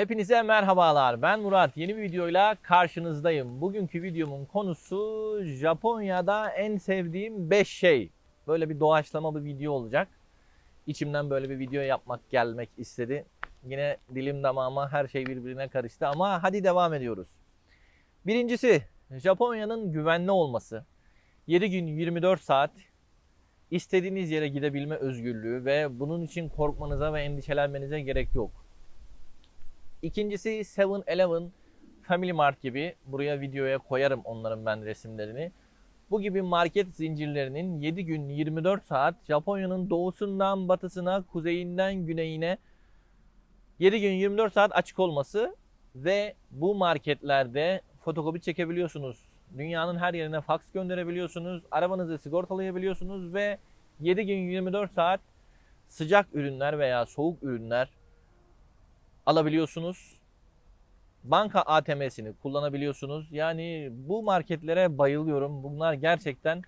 Hepinize merhabalar. Ben Murat. Yeni bir videoyla karşınızdayım. Bugünkü videomun konusu Japonya'da en sevdiğim 5 şey. Böyle bir doğaçlama bir video olacak. İçimden böyle bir video yapmak gelmek istedi. Yine dilim damağıma her şey birbirine karıştı ama hadi devam ediyoruz. Birincisi Japonya'nın güvenli olması. 7 gün 24 saat istediğiniz yere gidebilme özgürlüğü ve bunun için korkmanıza ve endişelenmenize gerek yok. İkincisi 7-Eleven, Family Mart gibi buraya videoya koyarım onların ben resimlerini. Bu gibi market zincirlerinin 7 gün 24 saat Japonya'nın doğusundan batısına, kuzeyinden güneyine 7 gün 24 saat açık olması ve bu marketlerde fotokopi çekebiliyorsunuz. Dünyanın her yerine fax gönderebiliyorsunuz. Arabanızı sigortalayabiliyorsunuz ve 7 gün 24 saat sıcak ürünler veya soğuk ürünler alabiliyorsunuz. Banka ATM'sini kullanabiliyorsunuz. Yani bu marketlere bayılıyorum. Bunlar gerçekten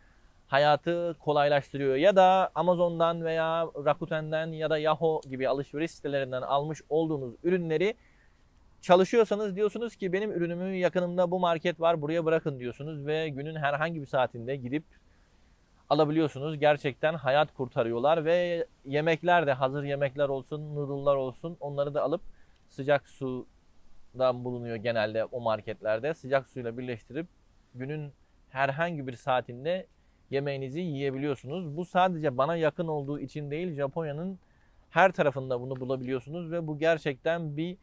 hayatı kolaylaştırıyor. Ya da Amazon'dan veya Rakuten'den ya da Yahoo gibi alışveriş sitelerinden almış olduğunuz ürünleri çalışıyorsanız diyorsunuz ki benim ürünümü yakınımda bu market var buraya bırakın diyorsunuz ve günün herhangi bir saatinde gidip alabiliyorsunuz. Gerçekten hayat kurtarıyorlar ve yemekler de hazır yemekler olsun, noodle'lar olsun onları da alıp sıcak sudan bulunuyor genelde o marketlerde. Sıcak suyla birleştirip günün herhangi bir saatinde yemeğinizi yiyebiliyorsunuz. Bu sadece bana yakın olduğu için değil, Japonya'nın her tarafında bunu bulabiliyorsunuz ve bu gerçekten bir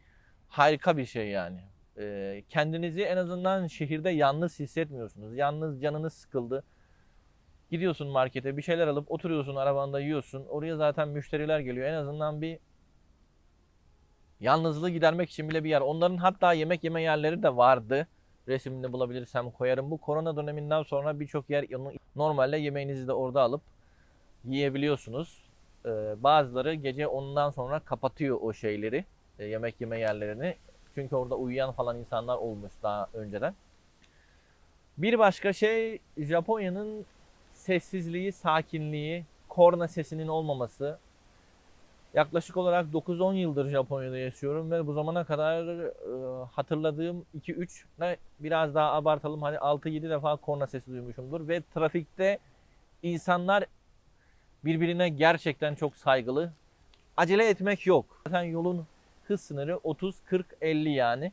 harika bir şey yani. Ee, kendinizi en azından şehirde yalnız hissetmiyorsunuz. Yalnız canınız sıkıldı. Gidiyorsun markete bir şeyler alıp oturuyorsun arabanda yiyorsun. Oraya zaten müşteriler geliyor. En azından bir yalnızlığı gidermek için bile bir yer. Onların hatta yemek yeme yerleri de vardı. Resimini bulabilirsem koyarım. Bu korona döneminden sonra birçok yer normalde yemeğinizi de orada alıp yiyebiliyorsunuz. Ee, bazıları gece ondan sonra kapatıyor o şeyleri. e, yemek yeme yerlerini. Çünkü orada uyuyan falan insanlar olmuş daha önceden. Bir başka şey Japonya'nın sessizliği, sakinliği, korna sesinin olmaması. Yaklaşık olarak 9-10 yıldır Japonya'da yaşıyorum ve bu zamana kadar e, hatırladığım 2-3 ne biraz daha abartalım hani 6-7 defa korna sesi duymuşumdur ve trafikte insanlar birbirine gerçekten çok saygılı. Acele etmek yok. Zaten yolun hız sınırı 30 40 50 yani.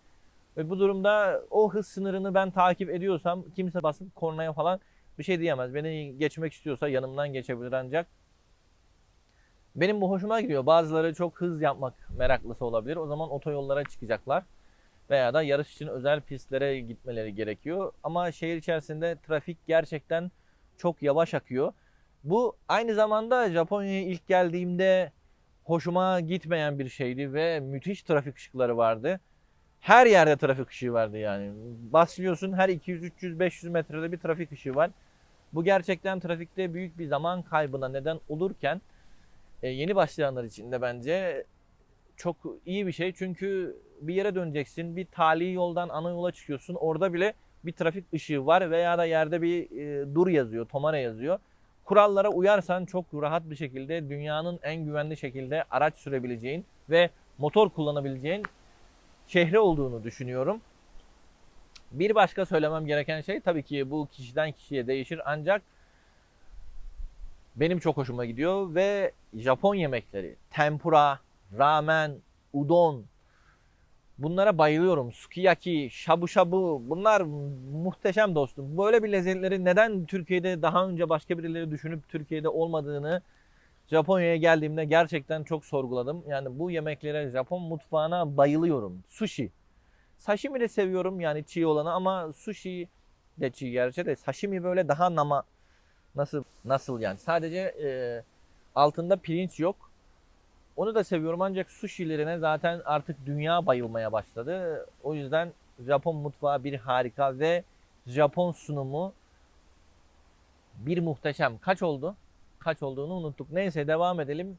Ve bu durumda o hız sınırını ben takip ediyorsam kimse basıp kornaya falan bir şey diyemez. Beni geçmek istiyorsa yanımdan geçebilir ancak benim bu hoşuma gidiyor. Bazıları çok hız yapmak meraklısı olabilir. O zaman otoyollara çıkacaklar. Veya da yarış için özel pistlere gitmeleri gerekiyor. Ama şehir içerisinde trafik gerçekten çok yavaş akıyor. Bu aynı zamanda Japonya'ya ilk geldiğimde hoşuma gitmeyen bir şeydi ve müthiş trafik ışıkları vardı. Her yerde trafik ışığı vardı yani. Basıyorsun her 200, 300, 500 metrede bir trafik ışığı var. Bu gerçekten trafikte büyük bir zaman kaybına neden olurken e, yeni başlayanlar için de bence çok iyi bir şey. Çünkü bir yere döneceksin. Bir tali yoldan ana yola çıkıyorsun. Orada bile bir trafik ışığı var veya da yerde bir e, dur yazıyor, tomara yazıyor. Kurallara uyarsan çok rahat bir şekilde dünyanın en güvenli şekilde araç sürebileceğin ve motor kullanabileceğin şehri olduğunu düşünüyorum. Bir başka söylemem gereken şey tabii ki bu kişiden kişiye değişir ancak benim çok hoşuma gidiyor ve Japon yemekleri, tempura, ramen, udon bunlara bayılıyorum. Sukiyaki, shabu shabu bunlar muhteşem dostum. Böyle bir lezzetleri neden Türkiye'de daha önce başka birileri düşünüp Türkiye'de olmadığını Japonya'ya geldiğimde gerçekten çok sorguladım. Yani bu yemeklere, Japon mutfağına bayılıyorum. Sushi. Sashimi de seviyorum yani çiğ olanı ama sushi de çiğ gerçi de sashimi böyle daha nama nasıl nasıl yani sadece e, altında pirinç yok. Onu da seviyorum ancak sushi'lerine zaten artık dünya bayılmaya başladı. O yüzden Japon mutfağı bir harika ve Japon sunumu bir muhteşem. Kaç oldu? Kaç olduğunu unuttuk. Neyse devam edelim.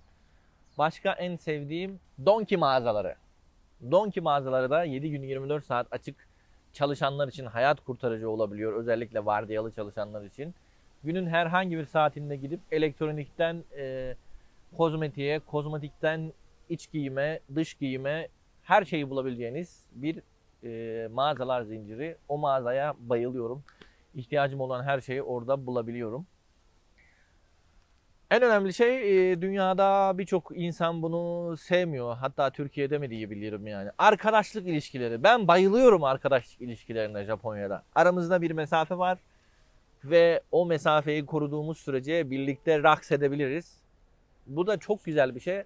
Başka en sevdiğim Donki mağazaları. Donki mağazaları da 7 gün 24 saat açık çalışanlar için hayat kurtarıcı olabiliyor. Özellikle vardiyalı çalışanlar için. Günün herhangi bir saatinde gidip elektronikten e, kozmetiğe, kozmetikten iç giyime, dış giyime her şeyi bulabileceğiniz bir e, mağazalar zinciri. O mağazaya bayılıyorum. İhtiyacım olan her şeyi orada bulabiliyorum. En önemli şey e, dünyada birçok insan bunu sevmiyor. Hatta Türkiye'de mi diyebilirim yani. Arkadaşlık ilişkileri. Ben bayılıyorum arkadaşlık ilişkilerine Japonya'da. Aramızda bir mesafe var ve o mesafeyi koruduğumuz sürece birlikte raks edebiliriz. Bu da çok güzel bir şey.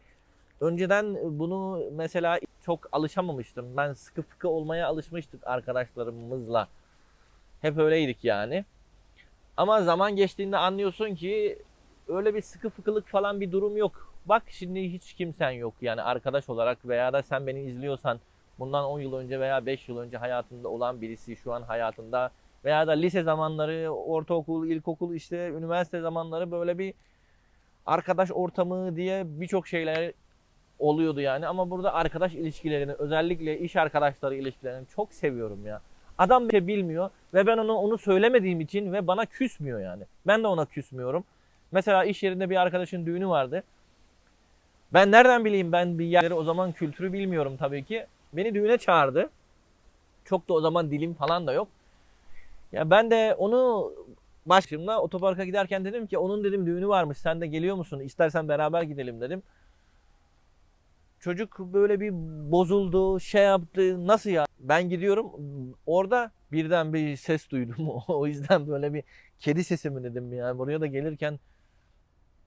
Önceden bunu mesela çok alışamamıştım. Ben sıkı fıkı olmaya alışmıştık arkadaşlarımızla. Hep öyleydik yani. Ama zaman geçtiğinde anlıyorsun ki öyle bir sıkı fıkılık falan bir durum yok. Bak şimdi hiç kimsen yok yani arkadaş olarak veya da sen beni izliyorsan bundan 10 yıl önce veya 5 yıl önce hayatında olan birisi şu an hayatında veya da lise zamanları, ortaokul, ilkokul işte üniversite zamanları böyle bir arkadaş ortamı diye birçok şeyler oluyordu yani ama burada arkadaş ilişkilerini özellikle iş arkadaşları ilişkilerini çok seviyorum ya. Adam bir şey bilmiyor ve ben ona onu söylemediğim için ve bana küsmüyor yani. Ben de ona küsmüyorum. Mesela iş yerinde bir arkadaşın düğünü vardı. Ben nereden bileyim ben bir yerleri o zaman kültürü bilmiyorum tabii ki. Beni düğüne çağırdı. Çok da o zaman dilim falan da yok. Ya ben de onu başımda otoparka giderken dedim ki onun dedim düğünü varmış sen de geliyor musun? İstersen beraber gidelim dedim. Çocuk böyle bir bozuldu, şey yaptı. Nasıl ya? Ben gidiyorum. Orada birden bir ses duydum. o yüzden böyle bir kedi sesi mi dedim yani. Buraya da gelirken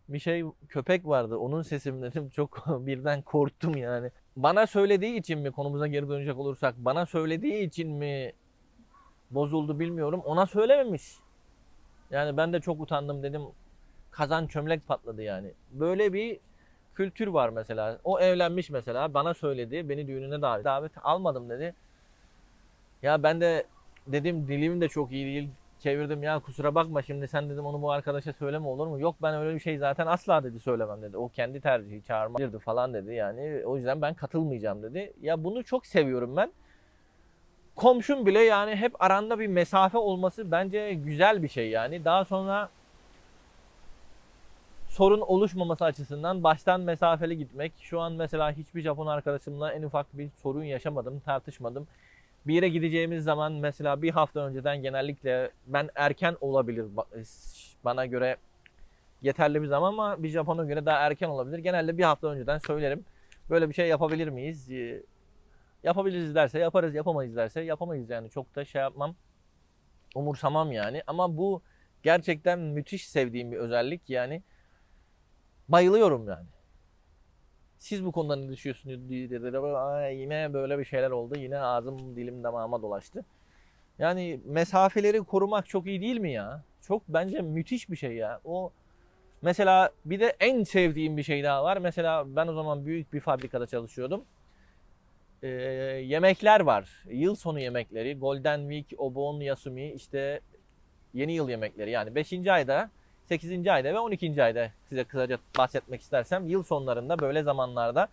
bir şey köpek vardı. Onun sesi mi dedim. Çok birden korktum yani. Bana söylediği için mi konumuza geri dönecek olursak bana söylediği için mi bozuldu bilmiyorum. Ona söylememiş. Yani ben de çok utandım dedim. Kazan çömlek patladı yani. Böyle bir kültür var mesela. O evlenmiş mesela bana söyledi. Beni düğününe davet, davet almadım dedi. Ya ben de dedim dilim de çok iyi değil. Çevirdim ya kusura bakma şimdi sen dedim onu bu arkadaşa söyleme olur mu? Yok ben öyle bir şey zaten asla dedi söylemem dedi. O kendi tercihi çağırmadı falan dedi yani. O yüzden ben katılmayacağım dedi. Ya bunu çok seviyorum ben. Komşum bile yani hep aranda bir mesafe olması bence güzel bir şey yani. Daha sonra sorun oluşmaması açısından baştan mesafeli gitmek. Şu an mesela hiçbir Japon arkadaşımla en ufak bir sorun yaşamadım, tartışmadım. Bir yere gideceğimiz zaman mesela bir hafta önceden genellikle ben erken olabilir bana göre yeterli bir zaman ama bir Japon'a göre daha erken olabilir. Genelde bir hafta önceden söylerim. Böyle bir şey yapabilir miyiz? Yapabiliriz derse yaparız, yapamayız derse yapamayız yani. Çok da şey yapmam, umursamam yani. Ama bu gerçekten müthiş sevdiğim bir özellik yani. Bayılıyorum yani. Siz bu konuda ne düşünüyorsunuz? Yine böyle bir şeyler oldu. Yine ağzım dilim damağıma dolaştı. Yani mesafeleri korumak çok iyi değil mi ya? Çok bence müthiş bir şey ya. O mesela bir de en sevdiğim bir şey daha var. Mesela ben o zaman büyük bir fabrikada çalışıyordum. Ee, yemekler var. Yıl sonu yemekleri. Golden Week, Obon, Yasumi işte yeni yıl yemekleri. Yani 5. ayda 8. ayda ve 12. ayda size kısaca bahsetmek istersem yıl sonlarında böyle zamanlarda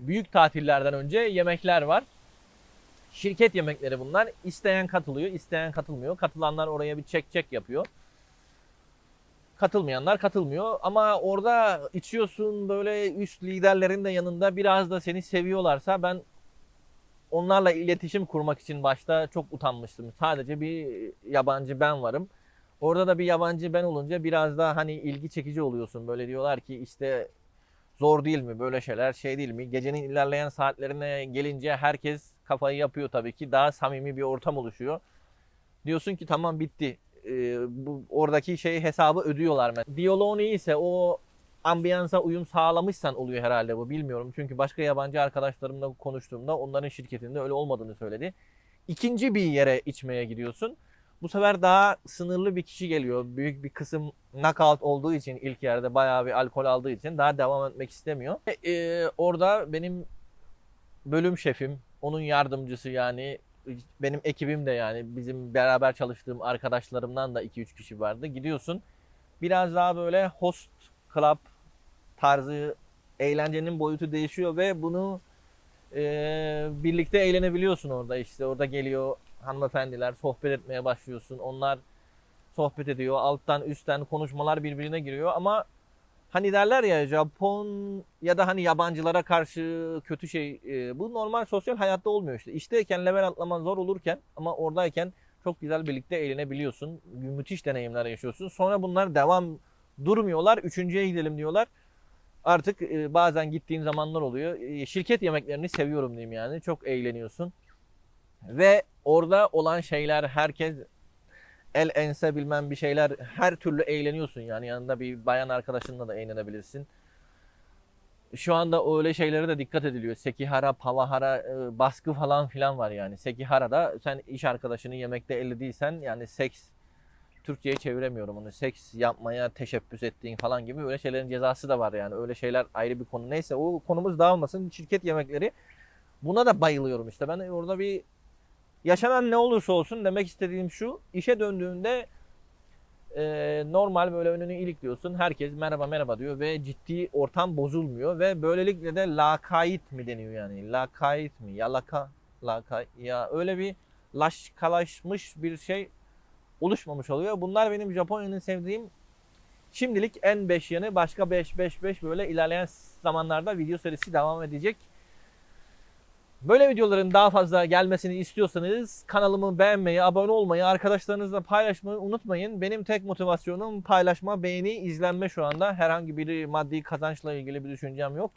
büyük tatillerden önce yemekler var. Şirket yemekleri bunlar. İsteyen katılıyor, isteyen katılmıyor. Katılanlar oraya bir çek çek yapıyor. Katılmayanlar katılmıyor. Ama orada içiyorsun böyle üst liderlerin de yanında biraz da seni seviyorlarsa ben onlarla iletişim kurmak için başta çok utanmıştım. Sadece bir yabancı ben varım. Orada da bir yabancı ben olunca biraz daha hani ilgi çekici oluyorsun. Böyle diyorlar ki işte zor değil mi böyle şeyler şey değil mi? Gecenin ilerleyen saatlerine gelince herkes kafayı yapıyor tabii ki. Daha samimi bir ortam oluşuyor. Diyorsun ki tamam bitti. Ee, bu oradaki şey hesabı ödüyorlar. Diyaloğun iyiyse o ambiyansa uyum sağlamışsan oluyor herhalde bu bilmiyorum. Çünkü başka yabancı arkadaşlarımla konuştuğumda onların şirketinde öyle olmadığını söyledi. İkinci bir yere içmeye gidiyorsun. Bu sefer daha sınırlı bir kişi geliyor. Büyük bir kısım knockout olduğu için ilk yerde bayağı bir alkol aldığı için daha devam etmek istemiyor. Ee, orada benim bölüm şefim, onun yardımcısı yani benim ekibim de yani bizim beraber çalıştığım arkadaşlarımdan da 2-3 kişi vardı. Gidiyorsun biraz daha böyle host club tarzı eğlencenin boyutu değişiyor ve bunu e, birlikte eğlenebiliyorsun orada işte orada geliyor hanımefendiler sohbet etmeye başlıyorsun onlar sohbet ediyor alttan üstten konuşmalar birbirine giriyor ama Hani derler ya Japon ya da hani yabancılara karşı kötü şey e, bu normal sosyal hayatta olmuyor işte. İşteyken level atlaman zor olurken ama oradayken çok güzel birlikte eğlenebiliyorsun. Müthiş deneyimler yaşıyorsun. Sonra bunlar devam durmuyorlar. Üçüncüye gidelim diyorlar. Artık e, bazen gittiğin zamanlar oluyor. E, şirket yemeklerini seviyorum diyeyim yani. Çok eğleniyorsun. Ve orada olan şeyler herkes el ense bilmem bir şeyler her türlü eğleniyorsun yani yanında bir bayan arkadaşınla da eğlenebilirsin. Şu anda öyle şeylere de dikkat ediliyor. Sekihara, pavahara, e, baskı falan filan var yani. Sekihara'da sen iş arkadaşını yemekte ellediysen yani seks Türkçe'ye çeviremiyorum onu. Seks yapmaya teşebbüs ettiğin falan gibi öyle şeylerin cezası da var yani. Öyle şeyler ayrı bir konu. Neyse o konumuz dağılmasın. Şirket yemekleri buna da bayılıyorum işte. Ben orada bir yaşanan ne olursa olsun demek istediğim şu. işe döndüğünde e, normal böyle önünü ilikliyorsun. Herkes merhaba merhaba diyor ve ciddi ortam bozulmuyor ve böylelikle de lakayt mi deniyor yani? Lakayt mi? Yalaka laka ya öyle bir laşkalaşmış bir şey oluşmamış oluyor. Bunlar benim Japonya'nın sevdiğim şimdilik en 5 yanı. Başka 5 5 5 böyle ilerleyen zamanlarda video serisi devam edecek. Böyle videoların daha fazla gelmesini istiyorsanız kanalımı beğenmeyi, abone olmayı, arkadaşlarınızla paylaşmayı unutmayın. Benim tek motivasyonum paylaşma, beğeni, izlenme şu anda. Herhangi bir maddi kazançla ilgili bir düşüncem yok.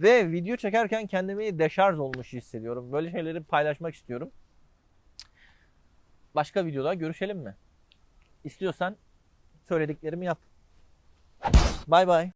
Ve video çekerken kendimi deşarj olmuş hissediyorum. Böyle şeyleri paylaşmak istiyorum. Başka videoda görüşelim mi? İstiyorsan söylediklerimi yap. Bay bay.